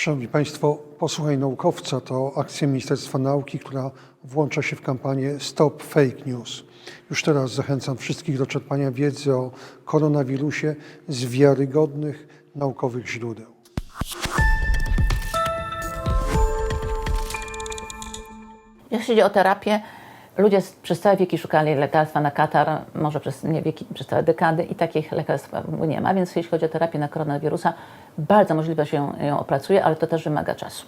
Szanowni Państwo, Posłuchaj Naukowca to akcja Ministerstwa Nauki, która włącza się w kampanię Stop Fake News. Już teraz zachęcam wszystkich do czerpania wiedzy o koronawirusie z wiarygodnych naukowych źródeł. Jeśli chodzi o terapię, ludzie przez całe wieki szukali lekarstwa na katar, może przez nie wieki, przez całe dekady i takich lekarstw nie ma, więc jeśli chodzi o terapię na koronawirusa, bardzo możliwe, że ją, ją opracuje, ale to też wymaga czasu.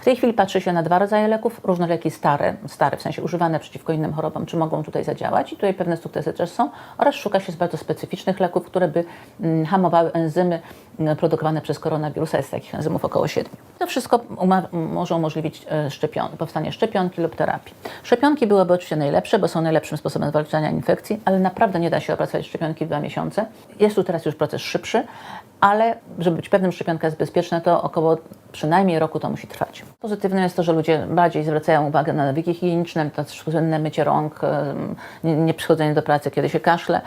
W tej chwili patrzy się na dwa rodzaje leków, różne leki stare, stare w sensie używane przeciwko innym chorobom, czy mogą tutaj zadziałać i tutaj pewne sukcesy też są, oraz szuka się bardzo specyficznych leków, które by mm, hamowały enzymy mm, produkowane przez koronawirusa, jest takich enzymów około 7. To wszystko może umożliwić e, szczepionki, powstanie szczepionki lub terapii. Szczepionki byłyby oczywiście najlepsze, bo są najlepszym sposobem zwalczania infekcji, ale naprawdę nie da się opracować szczepionki w dwa miesiące. Jest tu teraz już proces szybszy, ale żeby być pewnym, szczepionka jest bezpieczna, to około przynajmniej roku to musi trwać. Pozytywne jest to, że ludzie bardziej zwracają uwagę na nawyki higieniczne, to słynne mycie rąk, em, nie, nie przychodzenie do pracy, kiedy się kaszle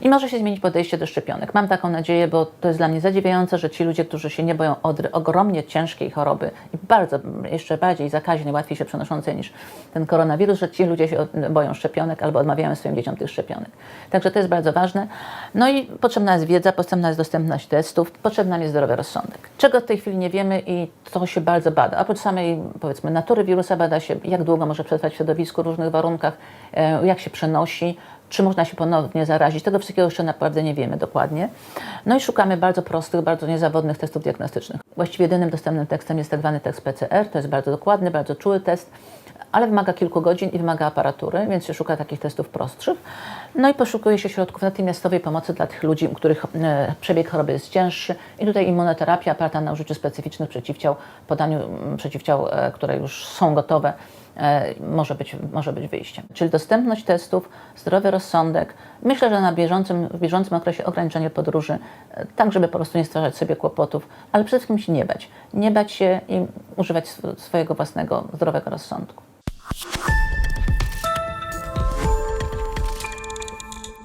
i może się zmienić podejście do szczepionek. Mam taką nadzieję, bo to jest dla mnie zadziwiające, że ci ludzie, którzy się nie boją odry, ogromnie ciężkiej choroby i bardzo, jeszcze bardziej zakaźnej, łatwiej się przenoszącej niż ten koronawirus, że ci ludzie się boją szczepionek albo odmawiają swoim dzieciom tych szczepionek. Także to jest bardzo ważne. No i potrzebna jest wiedza, potrzebna jest dostępność testów, potrzebna jest zdrowy rozsądek. Czego w tej chwili nie wiemy i to się bardzo bada. Oprócz samej, powiedzmy, natury wirusa bada się, jak długo może przetrwać w środowisku, w różnych warunkach, e, jak się przenosi, czy można się ponownie zarazić. Tego wszystkiego jeszcze naprawdę nie wiemy dokładnie. No i szukamy bardzo prostych, bardzo niezawodnych testów diagnostycznych. Właściwie jedynym dostępnym tekstem jest tak zwany tekst PCR. To jest bardzo dokładny, bardzo czuły test, ale wymaga kilku godzin i wymaga aparatury, więc się szuka takich testów prostszych. No i poszukuje się środków natychmiastowej pomocy dla tych ludzi, u których e, przebieg choroby jest cięższy. I tutaj immunoterapia oparta na użyciu specyficznych przeciwciał, podaniu mm, przeciwciał, e, które już są gotowe, e, może być, może być wyjściem. Czyli dostępność testów, zdrowy rozsądek. Myślę, że na bieżącym, w bieżącym okresie ograniczenie podróży, tak żeby po prostu nie stwarzać sobie kłopotów, ale przede wszystkim się nie bać. Nie bać się i używać sw- swojego własnego zdrowego rozsądku.